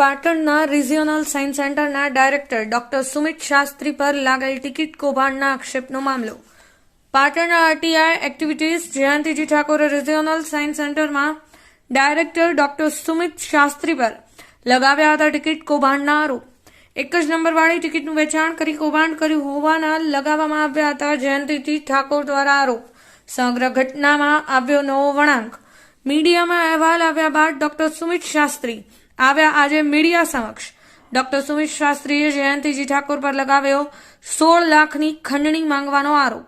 પાટણના regional science સેન્ટરના director doctor Sumit Shastri પર લાગેલ ટિકિટ કૌભાંડના આક્ષેપનો મામલો. પાટણના આરટીઆઈ એક્ટિવિટીઝ જયંતિજી ઠાકોરે રિજિયોનલ સાયન્સ સેન્ટરમાં ડાયરેક્ટર ડોક્ટર સુમિત શાસ્ત્રી પર લગાવ્યા હતા ટિકિટ કૌભાંડના આરોપ. એક જ નંબરવાળી ટિકિટનું વેચાણ કરી કૌભાંડ કર્યું હોવાના લગાવવામાં આવ્યા હતા જયંતિજી ઠાકોર દ્વારા આરોપ. સમગ્ર ઘટનામાં આવ્યો નવો વળાંક. મીડિયામાં અહેવાલ આવ્યા બાદ ડોક્ટર સુમિત શાસ્ત્રી આવ્યા આજે મીડિયા સમક્ષ. ડોક્ટર સુમિત શાસ્ત્રીએ જયંતિજી ઠાકોર પર લગાવ્યો સોળ લાખની ખંડણી માંગવાનો આરોપ.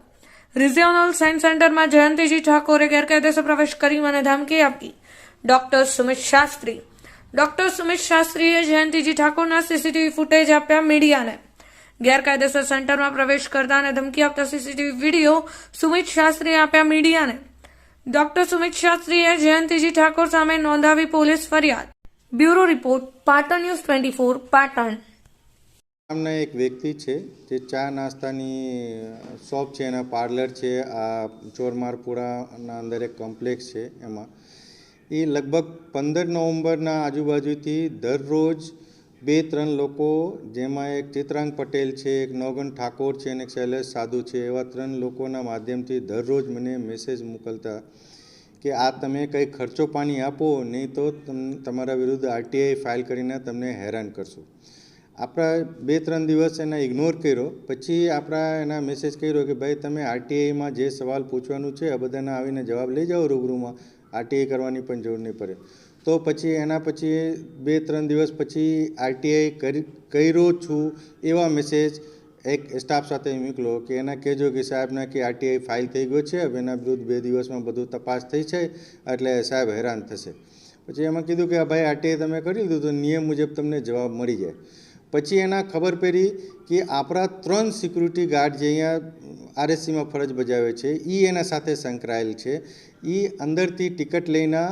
રિજિયોનલ સાયન્સ સેન્ટરમાં જયંતિજી ઠાકોરે ગેરકાયદેસર પ્રવેશ કરી મને ધમકી આપી. ડોક્ટર સુમિત શાસ્ત્રી. ડોક્ટર સુમિત શાસ્ત્રીએ જયંતિજી ઠાકોરના સીસીટીવી ફૂટેજ આપ્યા મીડિયાને. ગેરકાયદેસર સેન્ટરમાં પ્રવેશ કરતા અને ધમકી આપતા સીસીટીવી વીડિયો સુમિત શાસ્ત્રીએ આપ્યા મીડિયાને. ડોક્ટર સુમિત શાસ્ત્રીએ જયંતિજી ઠાકોર સામે નોંધાવી પોલીસ ફરિયાદ. Bureau report, Patan news twenty four, Patan. નામના એક વ્યક્તિ છે, જે ચા નાસ્તાની શોપ છે, એના પાર્લર છે, આ ચોરમારપુરાના અંદર એક કોમ્પ્લેક્સ છે એમાં. એ લગભગ પંદર નવેમ્બરના આજુબાજુથી દરરોજ બે ત્રણ લોકો, જેમાં એક ચિત્રાંગ પટેલ છે, એક નવગન ઠાકોર છે, અને એક શૈલેષ સાધુ છે, એવા ત્રણ લોકોના માધ્યમથી દરરોજ મને મેસેજ મોકલતા કે આ તમે કંઈ ખર્ચો પાણી આપો, નહીં તો તમ, તમારા વિરુદ્ધ આરટીઆઈ ફાઇલ કરીને તમને હેરાન કરશું. આપણા બે ત્રણ દિવસ એને ઇગ્નોર કર્યો. પછી આપણા એના મેસેજ કર્યો કે ભાઈ, તમે આરટીઆઈમાં જે સવાલ પૂછવાનું છે, આ બધાના આવીને જવાબ લઈ જાઓ રૂબરૂમાં. આરટીઆઈ કરવાની પણ જરૂર નહીં પડે. તો પછી એના પછી બે ત્રણ દિવસ પછી આરટીઆઈ કરી, કર્યો છું એવા મેસેજ એક સ્ટાફ સાથે મોકલો કે એના કહેજો કે સાહેબના કે આરટીઆઈ ફાઇલ થઈ ગયો છે, હવે એના વિરુદ્ધ બે દિવસમાં બધું તપાસ થઈ છે, એટલે સાહેબ હેરાન થશે. પછી એમાં કીધું કે ભાઈ આરટીઆઈ તમે કરી લીધું તો નિયમ મુજબ તમને જવાબ મળી જાય. પછી એના ખબર પડી કે આપણા ત્રણ સિક્યુરિટી ગાર્ડ જે અહીંયા આરએસસીમાં ફરજ બજાવે છે એ એના સાથે સંકળાયેલ છે. એ અંદરથી ટિકિટ લઈને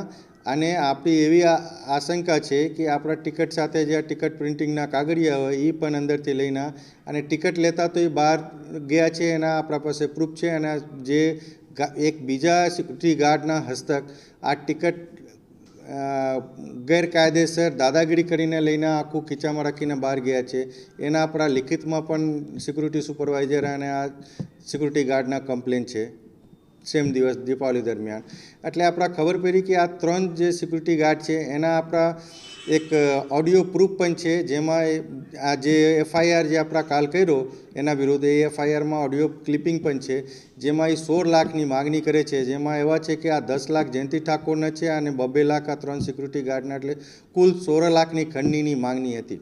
અને આપણી એવી આશંકા છે કે આપણા ટિકિટ સાથે જે આ ટિકિટ પ્રિન્ટિંગના કાગળિયા હોય એ પણ અંદરથી લઈને અને ટિકિટ લેતા તો એ બહાર ગયા છે એના આપણા પાસે પ્રૂફ છે અને જે એક બીજા સિક્યુરિટી ગાર્ડના હસ્તક, આ ટિકિટ ગેરકાયદેસર દાદાગીરી કરીને લઈને આખું ખીચામાં રાખીને બહાર ગયા છે. એના આપણા લિખિતમાં પણ સિક્યુરિટી સુપરવાઇઝર અને આ સિક્યુરિટી ગાર્ડના કમ્પ્લેન છે. સેમ દિવસ દીપાવલી દરમિયાન. એટલે આપણા ખબર પડી કે આ ત્રણ જે સિક્યુરિટી ગાર્ડ છે, એના આપણા એક ઓડિયો પ્રૂફ પણ છે, જેમાં આ જે એફઆઈઆર જે આપણા કાલ કર્યો, એના વિરુદ્ધ એ એફઆઈઆરમાં ઓડિયો ક્લિપિંગ પણ છે, જેમાં એ સોળ લાખની માગણી કરે છે, જેમાં એવા છે કે આ દસ લાખ જયંતિ ઠાકોરના છે અને બબ્બે લાખ આ ત્રણ સિક્યુરિટી ગાર્ડના એટલે કુલ સોળ લાખની ખંડણીની માગણી હતી.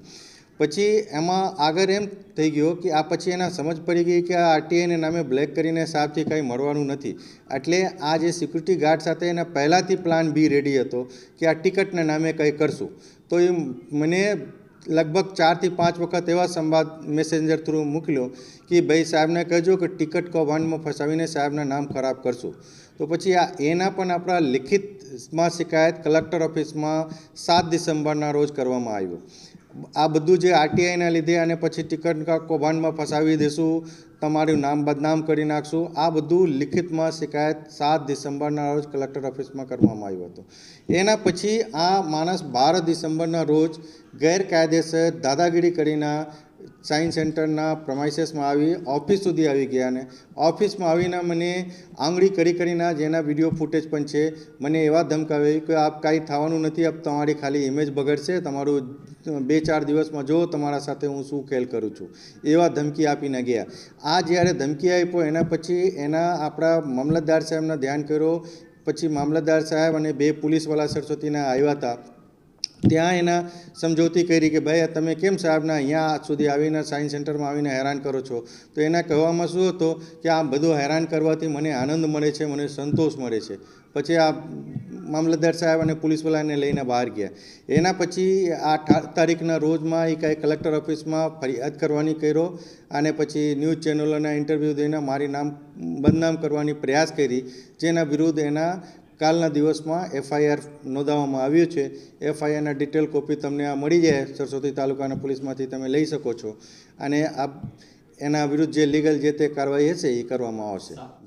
પછી એમાં આગળ એમ થઈ ગયો કે આ પછી એના સમજ પડી ગઈ કે આ આરટીઆઈને નામે બ્લેક કરીને સાહેબથી કંઈ મળવાનું નથી. એટલે આ જે સિક્યુરિટી ગાર્ડ સાથે એના પહેલાંથી પ્લાન બી રેડી હતો કે આ ટિકટના નામે કંઈ કરશું. તો એ મને લગભગ ચારથી પાંચ વખત એવા સંવાદ મેસેન્જર થ્રુ મોકલ્યો કે ભાઈ સાહેબને કહેજો કે ટિકટ કૌભાંડમાં ફસાવીને સાહેબના નામ ખરાબ કરશું. તો પછી આ એના પણ આપણા લિખિતમાં શિકાયત કલેક્ટર ઓફિસમાં સાત ડિસેમ્બરના રોજ કરવામાં આવ્યો. આ બધું જે આરટીઆઈના લીધે અને પછી ટિકટ કૌભાંડમાં ફસાવી દેશું, તમારું નામ બદનામ કરી નાખશું, આ બધું લિખિતમાં શિકાયત સાત ડિસેમ્બરના રોજ કલેક્ટર ઓફિસમાં કરવામાં આવ્યું હતું. એના પછી આ માણસ બાર ડિસેમ્બરના રોજ ગેરકાયદેસર દાદાગીરી કરીને સાયન્સ સેન્ટરના પ્રમાઇસેસમાં આવી, ઓફિસ સુધી આવી ગયા ને ઓફિસમાં આવીને મને આંગળી કરી કરીને જેના વીડિયો ફૂટેજ પણ છે, મને એવા ધમકાવે કે આપ કાંઈ થવાનું નથી, આપ તમારી ખાલી ઇમેજ બગડશે, તમારું બે ચાર દિવસમાં જો તમારા સાથે હું શું ખેલ કરું છું. એવા ધમકી આપીને ગયા. આ જ્યારે ધમકી આપ્યો એના પછી એના આપણા મામલતદાર સાહેબને ધ્યાન કર્યો. પછી મામલતદાર સાહેબ અને બે પોલીસવાળા સરસ્વતીના આવ્યા હતા. ત્યાં એના સમજૂતી કરી કે ભાઈ, તમે કેમ સાહેબના અહીંયા આજ સુધી આવીને સાયન્સ સેન્ટરમાં આવીને હેરાન કરો છો? તો એના કહેવામાં શું હતો કે આ બધું હેરાન કરવાથી મને આનંદ મળે છે, મને સંતોષ મળે છે. પછી આ મામલતદાર સાહેબ અને પોલીસવાળાને લઈને બહાર ગયા. એના પછી આ તારીખના રોજમાં એ કાંઈ કલેક્ટર ઓફિસમાં ફરિયાદ કરવાની કર્યો અને પછી ન્યૂઝ ચેનલોના ઇન્ટરવ્યૂ દઈને મારી નામ, બદનામ કરવાની પ્રયાસ કરી, જેના વિરુદ્ધ એના કાલના દિવસમાં એફઆઈઆર નોંધાવવામાં આવ્યું છે. એફઆઈઆરના ડિટેલ કોપી તમને આ મળી જાય સરસ્વતી તાલુકાના પોલીસમાંથી તમે લઈ શકો છો. અને આ એના વિરુદ્ધ જે લીગલ જે તે કાર્યવાહી હશે એ કરવામાં આવશે.